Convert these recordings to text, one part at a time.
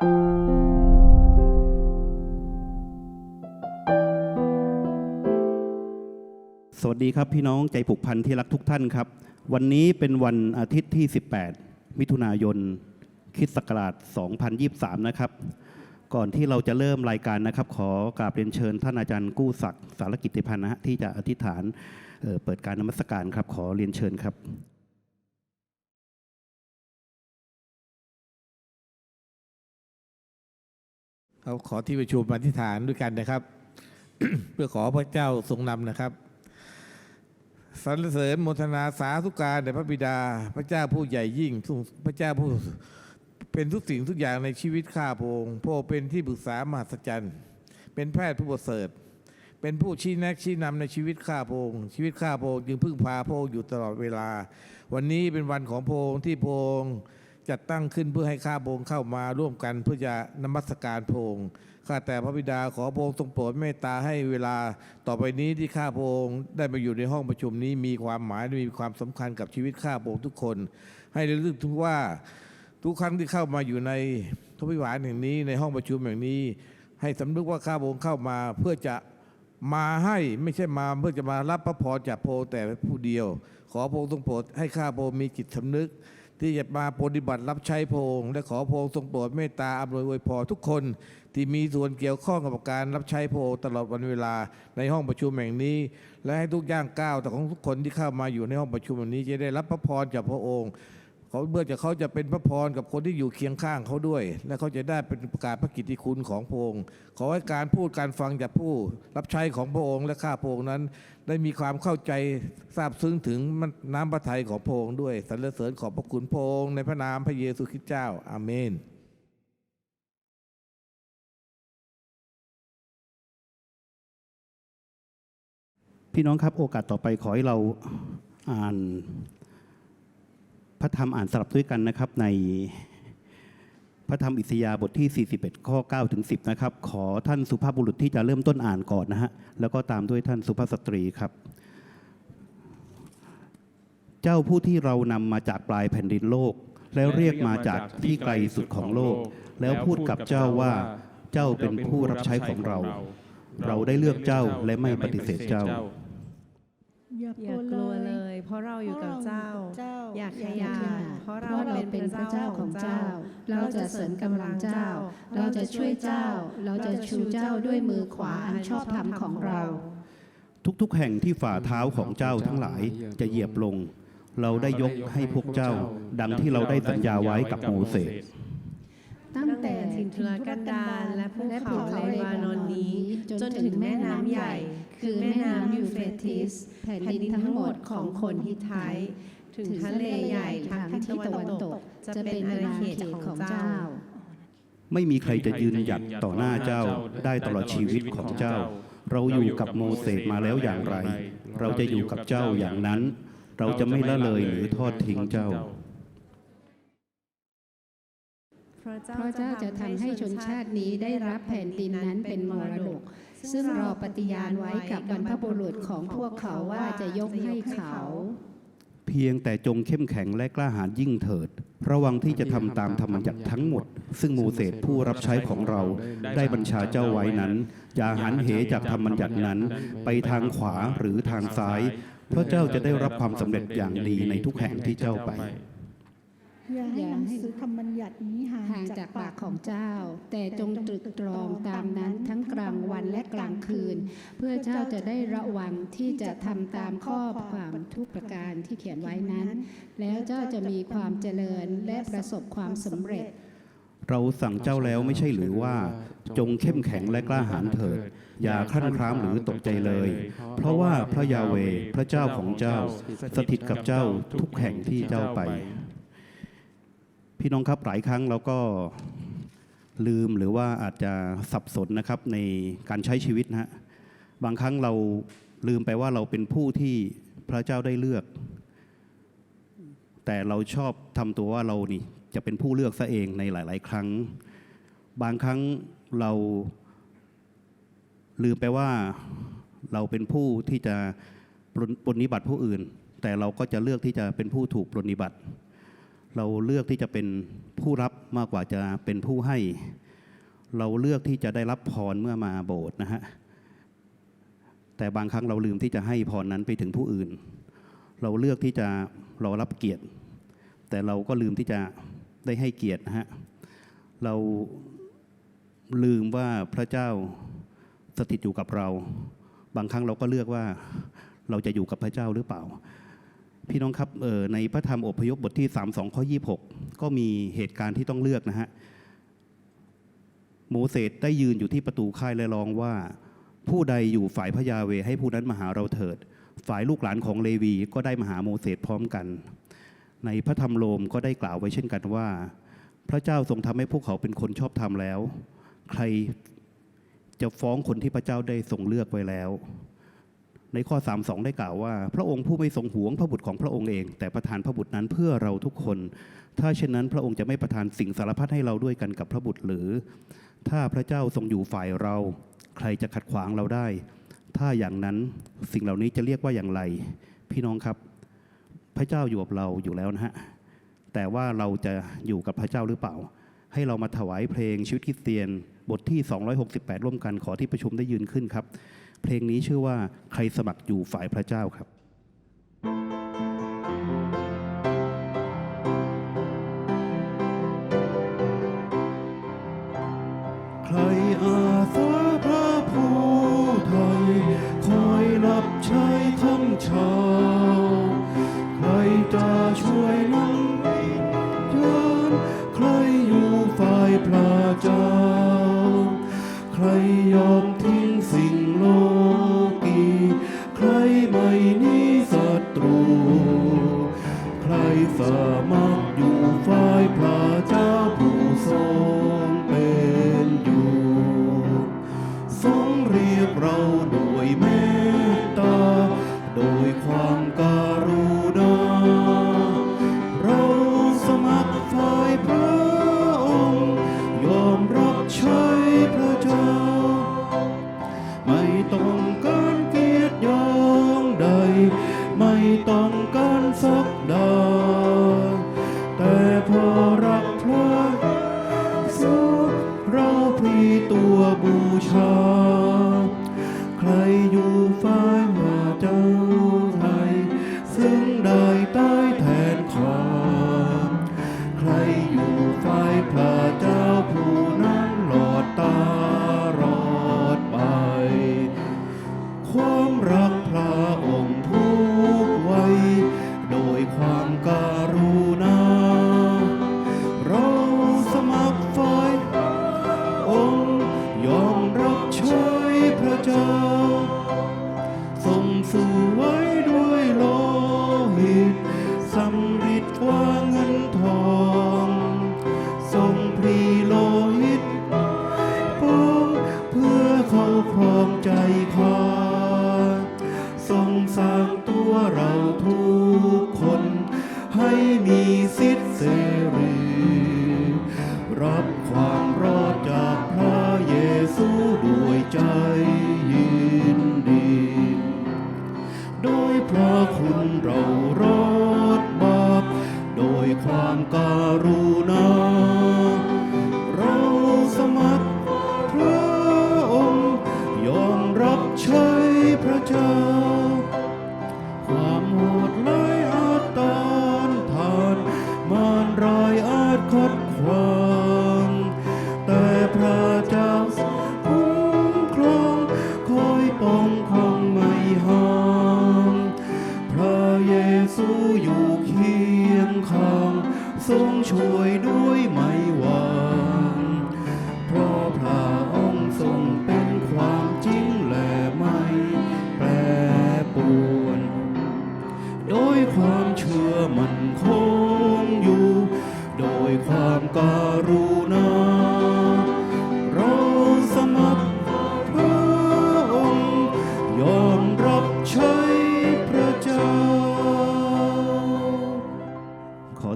สวัสดีครับพี่น้องใจผูกพันที่รักทุกท่านครับ วันนี้เป็นวันอาทิตย์ที่ 18 มิถุนายนคริสต์ศักราช 2023 นะครับ ก่อนที่เราจะเริ่มรายการนะครับ ขอกราบเรียนเชิญท่านอาจารย์กู้ศักดิ์สารกิตติพันธ์นะที่จะอธิษฐานเออเปิดการนมัสการครับ ขอเรียนเชิญครับ เราขอที่ประชุมอธิษฐานด้วยกันนะครับ เพื่อขอพระเจ้าทรงนำนะครับสรรเสริญมทนาสาธุการแด่พระบิดา พระเจ้าผู้ใหญ่ยิ่งทรงพระเจ้าผู้เป็นทุกสิ่งทุกอย่างในชีวิตข้าพระองค์พระองค์เป็นที่ปรึกษามหัศจรรย์เป็นแพทย์ผู้ประเสริฐ เป็นผู้ชี้แนะชี้นำในชีวิตข้าพระองค์ชีวิตข้าพระองค์จึงพึ่งพาพระองค์อยู่ตลอดเวลา วันนี้เป็นวันของพระองค์ที่พระองค์ จัดตั้งขึ้นเพื่อให้ข้าพงเข้ามาร่วมกันเพื่อจะนมัสการพระองค์ข้าแต่พระบิดาขอพระองค์ทรงโปรดเมตตาให้เวลาต่อไปนี้ที่ข้าพงได้มาอยู่ในห้องประชุมนี้มีความหมายและมีความสำคัญกับชีวิตข้าพงทุกคน ให้ระลึกถึงว่าทุกครั้งที่เข้ามาอยู่ในทวิหารแห่งนี้ในห้องประชุมแห่งนี้ ให้สำนึกว่าข้าพงเข้ามาเพื่อจะมาให้ไม่ใช่มาเพื่อจะมารับพระพรจากพระองค์แต่ผู้เดียว ขอพระองค์ทรงโปรดให้ข้าพงมีจิตสำนึก ที่จะมาปฏิบัติรับใช้พระองค์และขอพระองค์ทรงโปรดเมตตาอำนวยอวยพรทุกคนที่มีส่วนเกี่ยวข้องกับการรับใช้พระองค์ตลอดวันเวลาในห้องประชุมแห่งนี้ และให้ทุกย่างก้าวแต่ของทุกคนที่เข้ามาอยู่ในห้องประชุมแห่งนี้จะได้รับพระพรจากพระองค์ เขาเมื่อจะเขาจะเป็นพระพรกับคนที่อยู่เคียงข้างเขาด้วย และเขาจะได้เป็นประกาศพระกิตติคุณของพระองค์ขอให้การพูดการฟังจากผู้รับใช้ของพระองค์และข้าพระองค์นั้น ได้มีความเข้าใจทราบซึ้งถึงน้ำพระทัยของพระองค์ด้วยสรรเสริญขอบพระคุณพระองค์ในพระนามพระเยซูคริสต์เจ้าอาเมนพี่น้องครับโอกาสต่อไปขอให้เราอ่าน พระธรรมอ่านสลับด้วยกันนะครับในพระธรรมอิสยาบทที่ 41 ข้อ 9 ถึง 10 นะครับ ขอท่านสุภาพบุรุษที่จะเริ่มต้นอ่านก่อนนะฮะ แล้วก็ตามด้วยท่านสุภาพสตรีครับ เจ้าผู้ที่เรานำมาจากปลายแผ่นดินโลก แล้วเรียกมาจากที่ไกลสุดของโลก แล้วพูดกับเจ้าว่าเจ้าเป็นผู้รับใช้ของเรา เราได้เลือกเจ้าและไม่ปฏิเสธเจ้า อย่ากลัวเลย เพราะเราอยู่กับเจ้า อยากขยานเพราะเราเป็นพระเจ้าของเจ้า เราจะเสริมกำลังเจ้า เราจะช่วยเจ้า เราจะชูเจ้าด้วยมือขวาอันชอบธรรมของเรา ทุกๆแห่งที่ฝ่าเท้าของเจ้าทั้งหลายจะเหยียบลง เราได้ยกให้พวกเจ้า ดังที่เราได้สัญญาไว้กับโมเสสตั้งแต่ถิ่นทุรกันดารและภูเขาเลบานอนนี้ จนถึงแม่น้ำใหญ่ คือแม่น้ำยูเฟรติสแผ่นดินทั้งหมดของคนฮิตไทต์ ถึงทะเลใหญ่ทางทิศตะวันตก จะเป็นอาณาเขตของเจ้า ไม่มีใครจะยืนหยัดต่อหน้าเจ้าได้ตลอดชีวิตของเจ้า เราอยู่กับโมเสสมาแล้วอย่างไร เราจะอยู่กับเจ้าอย่างนั้น เราจะไม่ละเลยหรือทอดทิ้งเจ้าเพราะเจ้าจะทำให้ชนชาตินี้ได้รับแผ่นดินนั้นเป็นมรดก ซึ่งเราปฏิญาณไว้กับบรรพบุรุษของพวกเขาว่าจะยกให้เขา เพียงแต่จงเข้มแข็งและกล้าหาญยิ่งเถิด ระวังที่จะทำตามธรรมบัญญัติทั้งหมด ซึ่งโมเสสผู้รับใช้ของเราได้บัญชาเจ้าไว้นั้น อย่าหันเหจากธรรมบัญญัตินั้น ไปทางขวาหรือทางซ้าย เพราะเจ้าจะได้รับความสำเร็จอย่างดีในทุกแห่งที่เจ้าไป อย่าให้หนังสือคำบัญญัตินี้ห่างห่างจาจากกปาปากกขขอองงเจ้าเจ้า แต่จงตรึกตรองตามนั้นทั้งกลางวันและกลางคืน เพื่อเจ้าจะได้ระวังที่จะทำตามข้อความทุกประการที่เขียนไว้นั้น แล้วเจ้าจะมีความเจริญและประสบความสำเร็จ เราสั่งเจ้าแล้วไม่ใช่หรือว่า จงเข้มแข็งและกล้าหาญเถิด อย่าคลั่นคล้ามหรือตกใจเลย เพราะว่าพระยาเวห์พระเจ้าของเจ้า สถิตกับเจ้าทุกแห่งที่เจ้าไป พี่น้องครับหลายครั้งเราก็ลืมหรือว่าอาจจะสับสนนะครับในการใช้ชีวิตนะฮะบางครั้งเราลืมไปว่าเราเป็นผู้ที่พระเจ้าได้เลือก แต่เราชอบทำตัวว่าเรานี่จะเป็นผู้เลือกซะเองในหลาย ๆ ครั้ง บางครั้งเราลืมไปว่าเราเป็นผู้ที่จะปรนนนิบัติผู้อื่น แต่เราก็จะเลือกที่จะเป็นผู้ถูกปรนนิบัติ เราเลือกที่จะเป็นผู้รับมากกว่าจะเป็นผู้ให้ เราเลือกที่จะได้รับพรเมื่อมาโบสถ์นะฮะแต่บางครั้งเราลืมที่จะให้พรนั้นไปถึงผู้อื่น เราเลือกที่จะรอรับเกียรติ แต่เราก็ลืมที่จะได้ให้เกียรตินะฮะเราลืมว่าพระเจ้าสถิตอยู่กับเรา บางครั้งเราก็เลือกว่าเราจะอยู่กับพระเจ้าหรือเปล่า พี่น้องครับในพระธรรมอพยพบทที่ 3 2ข้อ26 ก็มีเหตุการณ์ที่ต้องเลือกนะฮะ โมเสสได้ยืนอยู่ที่ประตูค่ายและร้องว่า ผู้ใดอยู่ฝ่ายพระยาเวให้ผู้นั้นมาหาเราเถิด ฝ่ายลูกหลานของเลวีก็ได้มาหาโมเสสพร้อมกัน ในพระธรรมโลมก็ได้กล่าวไว้เช่นกันว่า พระเจ้าทรงทำให้พวกเขาเป็นคนชอบธรรมแล้ว ใครจะฟ้องคนที่พระเจ้าได้ทรงเลือกไว้แล้ว ในข้อ 3 2 ได้กล่าวว่า พระองค์ผู้ไม่ทรงหวงพระบุตรของพระองค์เอง แต่ประทานพระบุตรนั้นเพื่อเราทุกคน ถ้าเช่นนั้นพระองค์จะไม่ประทานสิ่งสารพัดให้เราด้วยกันกับพระบุตรหรือ ถ้าพระเจ้าทรงอยู่ฝ่ายเรา ใครจะขัดขวางเราได้ ถ้าอย่างนั้นสิ่งเหล่านี้จะเรียกว่าอย่างไร พี่น้องครับ พระเจ้าอยู่กับเราอยู่แล้วนะฮะแต่ว่าเราจะอยู่กับพระเจ้าหรือเปล่า ให้เรามาถวายเพลงชีวิตคริสเตียน บทที่ 268 ร่วมกันขอที่ประชุมได้ยืนขึ้นครับ เพลงนี้ชื่อว่าใครสมัครอยู่ฝ่ายพระเจ้าครับ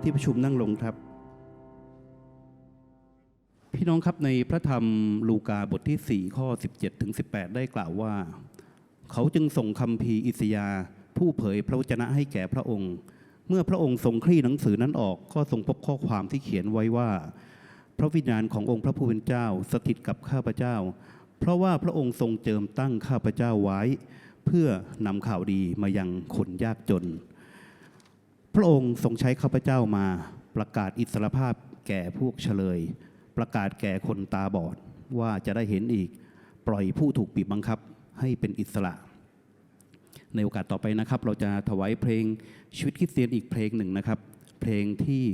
ที่ประชุมนั่งลงครับ พี่น้องครับในพระธรรมลูกาบทที่ 4 ข้อ 17ถึง18 ได้กล่าวว่า เขาจึงส่งคำพีอิสยาผู้เผยพระวจนะให้แก่พระองค์ เมื่อพระองค์ทรงคลี่หนังสือนั้นออกก็ทรงพบข้อความที่เขียนไว้ว่า พระวิญญาณขององค์พระผู้เป็นเจ้าสถิตกับข้าพเจ้า เพราะว่าพระองค์ทรงเจิมตั้งข้าพเจ้าไว้ เพื่อนำข่าวดีมายังคนยากจน พระองค์ทรงใช้ข้าพเจ้ามาประกาศอิสรภาพแก่พวกเฉลย ประกาศแก่คนตาบอดว่าจะได้เห็นอีก ปล่อยผู้ถูกบีบบังคับให้เป็นอิสระ ในโอกาสต่อไปนะครับ เราจะถวายเพลงชีวิตคริสเตียนอีกเพลงหนึ่งนะครับ เพลงที่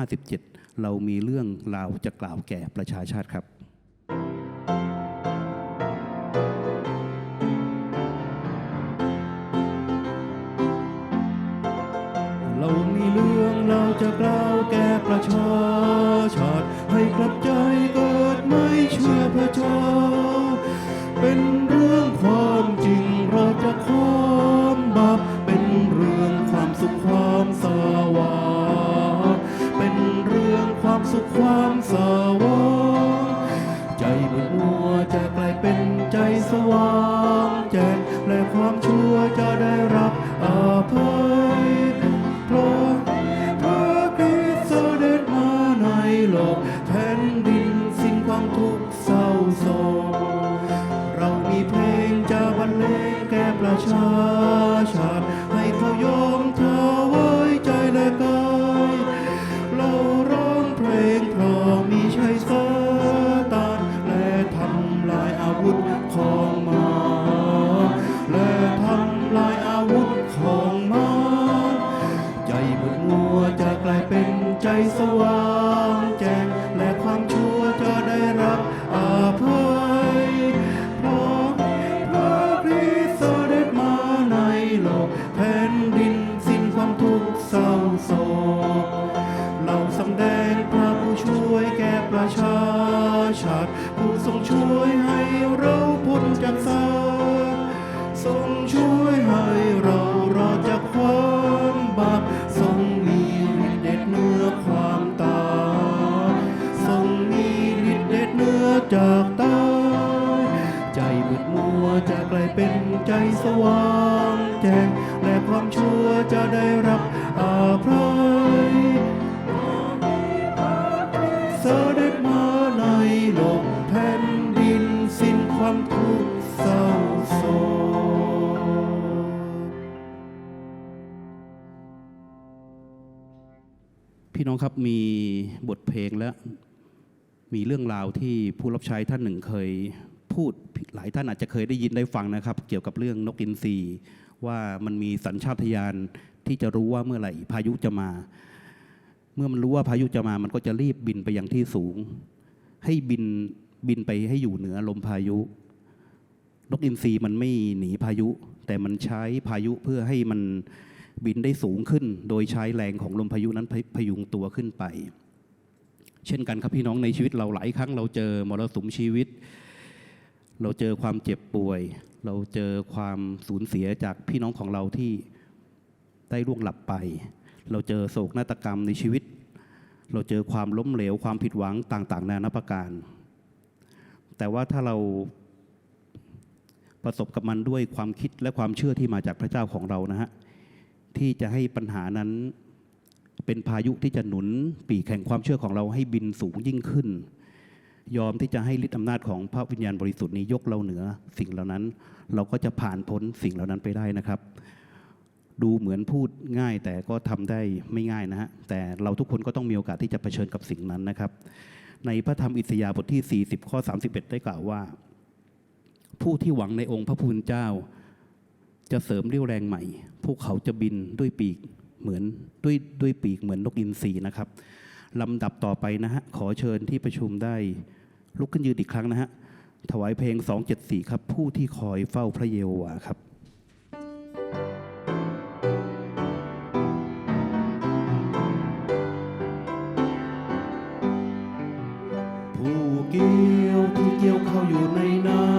257 เรามีเรื่องราวจะกล่าวแก่ประชาชาติครับ จะกล่าวแก่ประชาชาติให้กลับใจเกิดไม่เชื่อพระเจ้า ค มีเรื่องราวที่ผู้รับใช้ท่านหนึ่งเคยพูดหลายท่านอาจจะเคยได้ยินได้ฟังนะครับ เกี่ยวกับเรื่องนกอินทรีว่ามันมีสัญชาตญาณที่จะรู้ว่าเมื่อไหร่พายุจะมา เมื่อมันรู้ว่าพายุจะมา มันก็จะรีบบินไปยังที่สูง ให้บินบินไปให้อยู่เหนือลมพายุ นกอินทรีมันไม่หนีพายุ แต่มันใช้พายุเพื่อให้มันบินได้สูงขึ้น โดยใช้แรงของลมพายุนั้นพพพยุงตัวขึ้นไป เช่นกันครับพี่น้องในชีวิตเราหลายครั้งเราเจอมรสุมชีวิต เราเจอความเจ็บป่วย เราเจอความสูญเสียจากพี่น้องของเราที่ได้ล่วงหลับไป เราเจอโศกนาฏกรรมในชีวิต เราเจอความล้มเหลวความผิดหวังต่าง ๆ นานาประการ แต่ว่าถ้าเราประสบกับมันด้วยความคิดและความเชื่อที่มาจากพระเจ้าของเรานะฮะที่จะให้ปัญหานั้น เป็นพายุที่จะหนุนปีกแห่งความเชื่อของเราให้บินสูงยิ่งขึ้น ยอมที่จะให้ฤทธิอำนาจของพระวิญญาณบริสุทธิ์นี้ยกเราเหนือสิ่งเหล่านั้น เราก็จะผ่านพ้นสิ่งเหล่านั้นไปได้นะครับ ดูเหมือนพูดง่ายแต่ก็ทำได้ไม่ง่ายนะฮะแต่เราทุกคนก็ต้องมีโอกาสที่จะเผชิญกับสิ่งนั้นนะครับ ในพระธรรมอิสยาห์บทที่ 40 ข้อ 31 ได้กล่าวว่า ผู้ที่หวังในองค์พระผู้เป็นเจ้า จะเสริมเรี่ยวแรงใหม่ พวกเขาจะบินด้วยปีก เหมือนด้วยด้วยปีกเหมือนนกอินทรีนะครับลำดับต่อไปนะฮะขอเชิญที่ประชุมได้ลุกขึ้นยืนอีกครั้งนะฮะถวายเพลง 274 ครับ ผู้ที่คอยเฝ้าพระเยโฮวาห์ครับผู้เกี่ยวที่เกี่ยวเข้าอยู่ในนา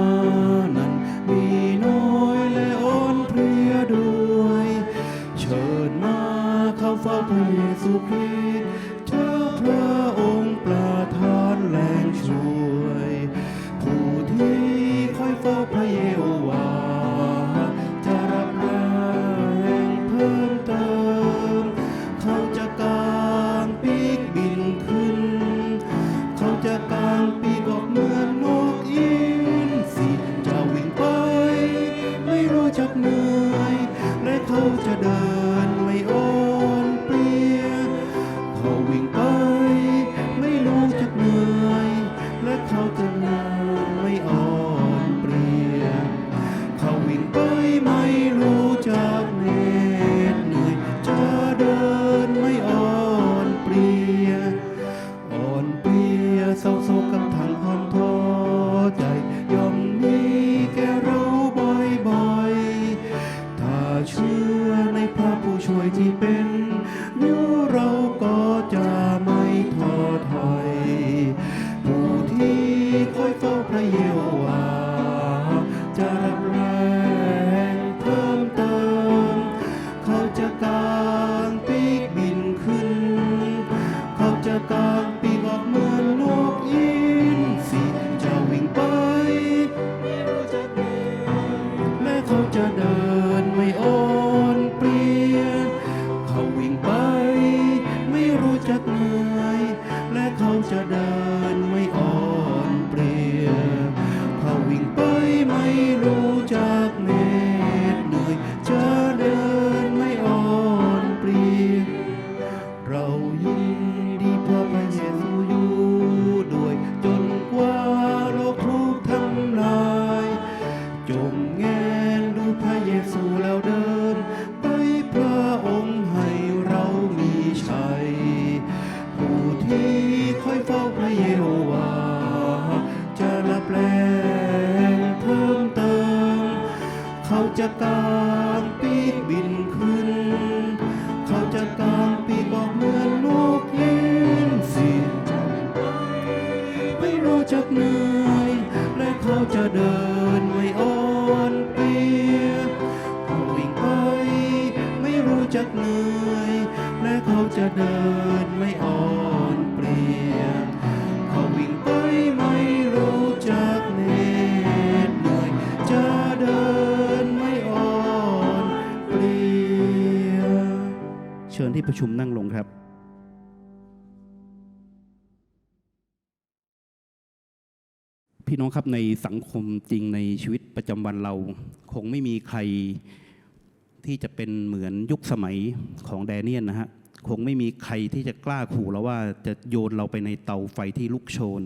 พี่น้องครับในสังคมจริงในชีวิตประจำวันเรา คงไม่มีใครที่จะเป็นเหมือนยุคสมัยของแดเนียลนะฮะคงไม่มีใครที่จะกล้าขู่เราว่าจะโยนเราไปในเตาไฟที่ลุกโชน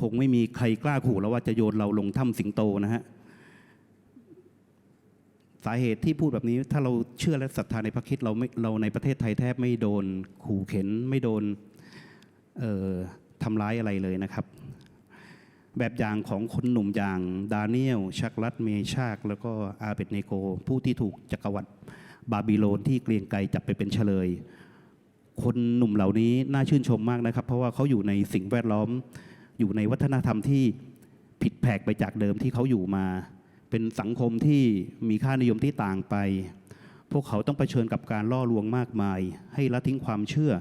คงไม่มีใครกล้าขู่เราว่าจะโยนเราลงถ้ำสิงโตนะฮะสาเหตุที่พูดแบบนี้ถ้าเราเชื่อและศรัทธาในพระคิดเราไม่เราในประเทศไทยแทบไม่โดนขู่เข็นไม่โดนทำร้ายอะไรเลยนะครับ แบบอย่างของคนหนุ่มอย่างดาเนียลชักรัตเมชาก แล้วก็อาเบดเนโก ผู้ที่ถูกจักรวรรดิบาบิโลนที่เกรียงไกรจับไปเป็นเฉลย คนหนุ่มเหล่านี้น่าชื่นชมมากนะครับ เพราะว่าเขาอยู่ในสิ่งแวดล้อม อยู่ในวัฒนธรรมที่ผิดแผกไปจากเดิมที่เขาอยู่มา เป็นสังคมที่มีค่านิยมที่ต่างไป พวกเขาต้องเผชิญกับการล่อลวงมากมาย ให้ละทิ้งความเชื่อ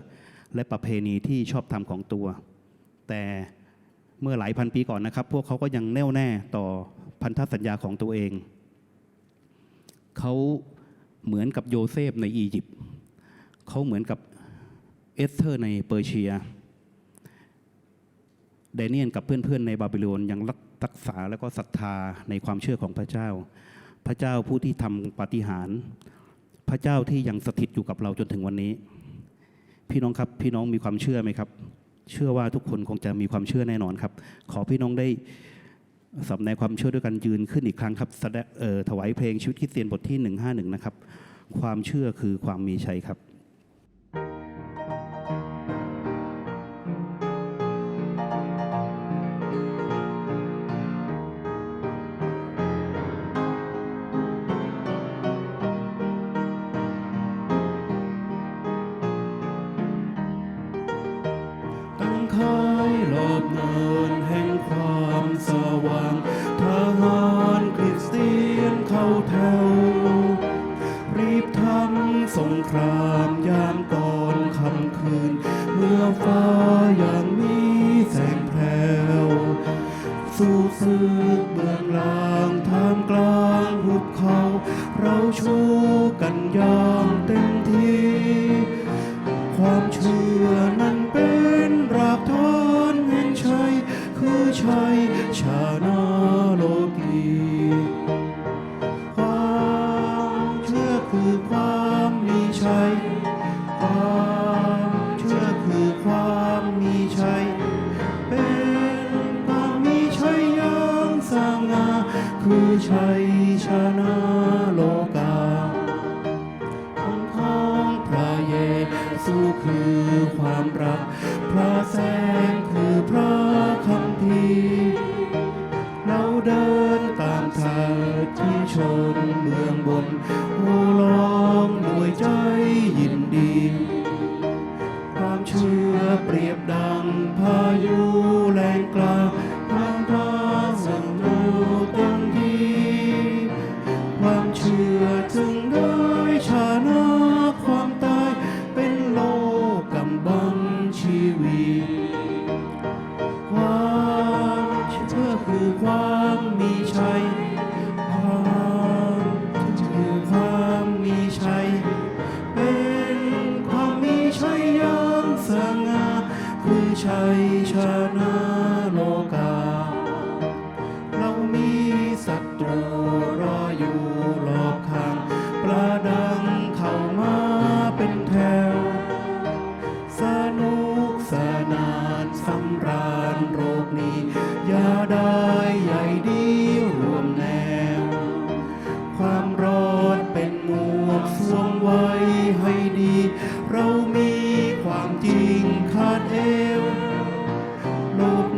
และประเพณีที่ชอบธรรมของตัว แต่ เมื่อหลายพันปีก่อนนะครับ พวกเขาก็ยังแน่วแน่ต่อพันธสัญญาของตัวเอง เขาเหมือนกับโยเซฟในอียิปต์เขาเหมือนกับเอสเธอร์ในเปอร์เซียแดเนียลกับเพื่อนๆในบาบิโลนยังรักษาและก็ศรัทธาในความเชื่อของพระเจ้า พระเจ้าผู้ที่ทำปาฏิหาริย์พระเจ้าที่ยังสถิตอยู่กับเราจนถึงวันนี้ พี่น้องครับพี่น้องมีความเชื่อไหมครับ เชื่อว่าทุกคนคงจะมีความเชื่อแน่นอนครับ ขอพี่น้องได้สำแนความเชื่อด้วยกันยืนขึ้นอีกครั้งครับถวายเพลงชีวิตคริสเตียนบทที่ 151 นะครับ ความเชื่อคือความมีชัยครับ ความมีชัย ความเชื่อคือความมีชัย เป็นความมีชัยอย่างสร้างนาคือชัยชนะโล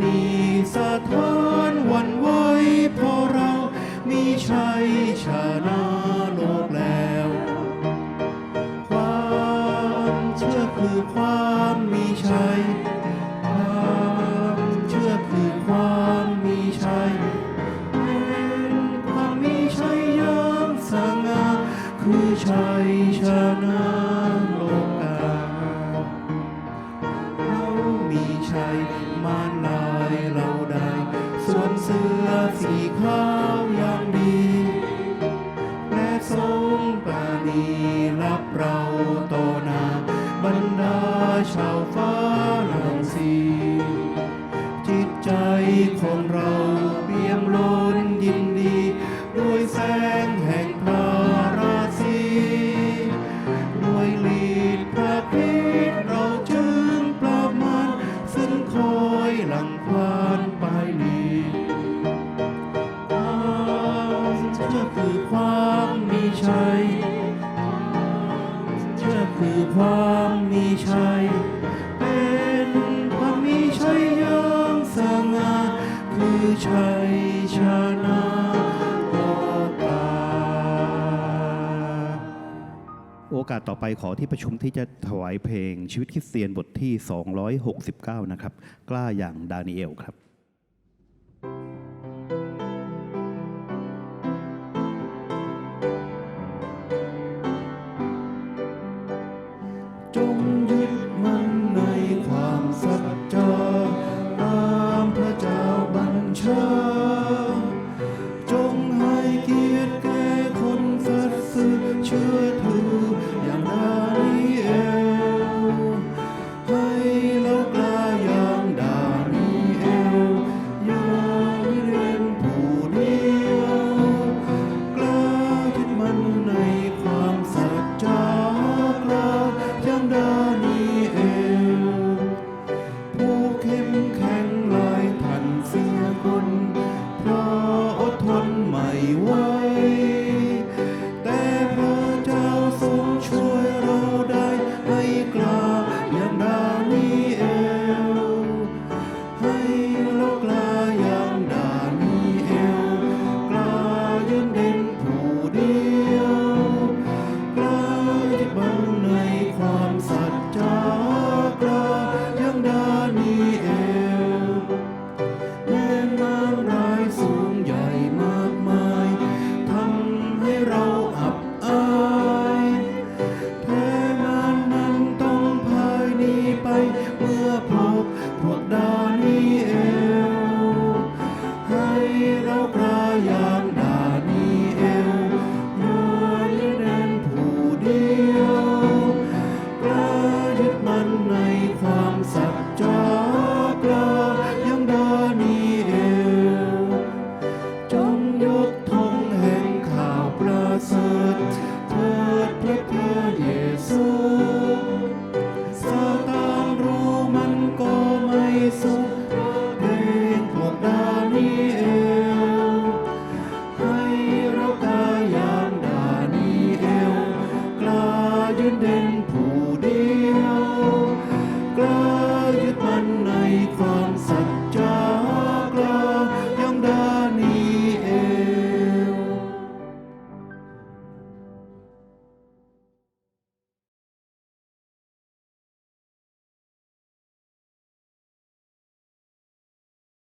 You. ขอที่ประชุมที่จะถวายเพลงชีวิตคริสเตียนบทที่ 269 นะครับ กล้าอย่างดานิเอลครับ